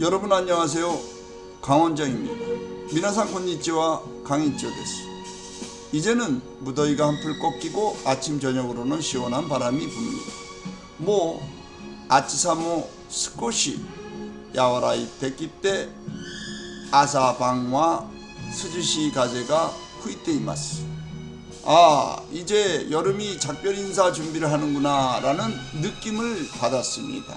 여러분 안녕하세요. 강원장입니다. 미나상 콘니치와 강인조です. 이제는 무더위가 한풀 꺾이고 아침 저녁으로는 시원한 바람이 붑니다. 뭐 아치사모 스코시 야와라이 데키때 아사방와 스즈시 가제가 후이때 이마스. 아 이제 여름이 작별 인사 준비를 하는구나 라는 느낌을 받았습니다.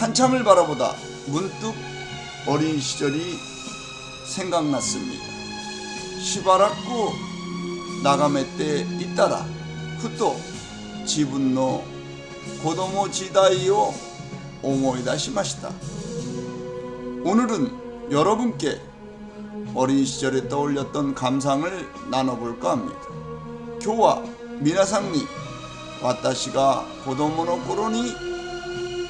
한참을 바라보다 문득 어린 시절이 생각났습니다. 시바라쿠 나가메 때 잇따라 후또 지분노 고도모 지다이오 오모이다시마시다. 오늘은 여러분께 어린 시절에 떠올렸던 감상을 나눠볼까 합니다. 교와 미나상니 와타시가 고도모노 코로니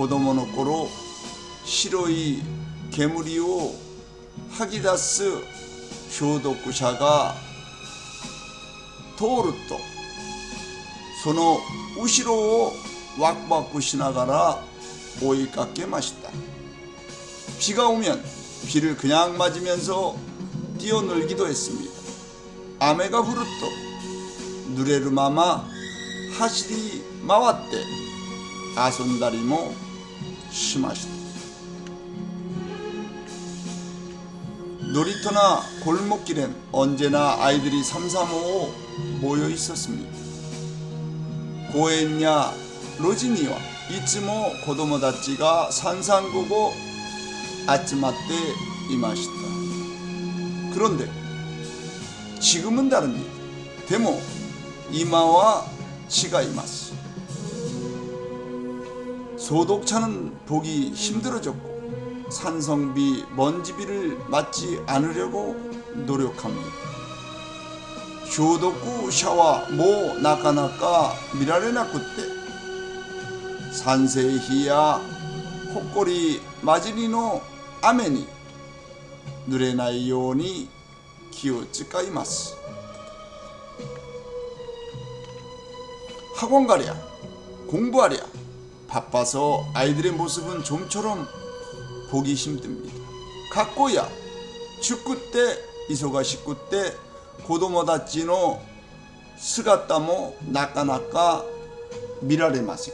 子供の頃白い煙を吐き出す消毒車が通るとその後ろをワクワクしながら追いかけました 비가 오면 비를 그냥 맞으면서 뛰어놀기도 했습니다. 아메가 부르또 누레르 마마 하시리 마와떼 아손다리모 시마시다. 놀이터나 골목길엔 언제나 아이들이 삼삼오오 모여 있었습니다. 고엔야 로지니와 이츠모 고도모다치가 산산고고 아츠마떼 이마시다. 그런데 지금은 다릅니다. 데모 이마와 치가 이마스. 소독차는 보기 힘들어졌고 산성비 먼지비를 맞지 않으려고 노력합니다. 쇼도쿠 샤와 모 나카나카 미라레나쿠 때 산세히야 호꼬리 마지리노 아메니 누레나이 요니 기우츠카이마스 학원 가랴 공부하랴 바빠서 아이들의 모습은 좀처럼 보기 힘듭니다 각고야 축구 때 이소가시쿠 때 고도모다치노 스가타모 나까나까 미라레 마세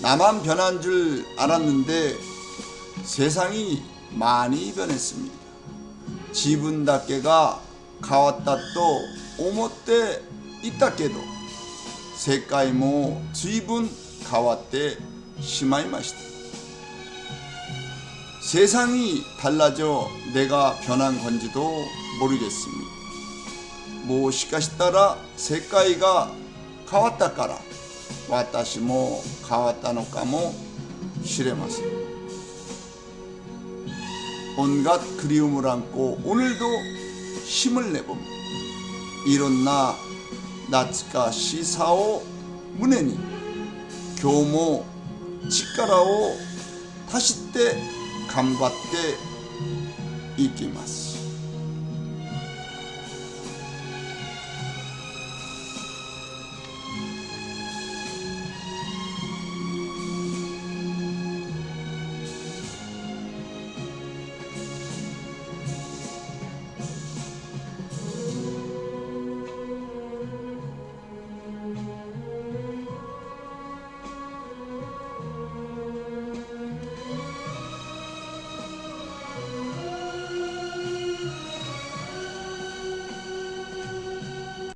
나만 변한 줄 알았는데 세상이 많이 변했습니다. 지분답게가 가왔다 또 오모때 있다께도 세까이 모 지분 가왔때 심하이 마시다. 세상이 달라져 내가 변한 건지도 모르겠습니다. 뭐 시까시 따라 세까이가 가왔다 까라 私も変わったのかもしれません 온갖 그리움을 안고 오늘도 힘을 내봅니다. 이런나 나츠카 시사오 문에니 교모 치카라오 다시 때 감바때 이기마스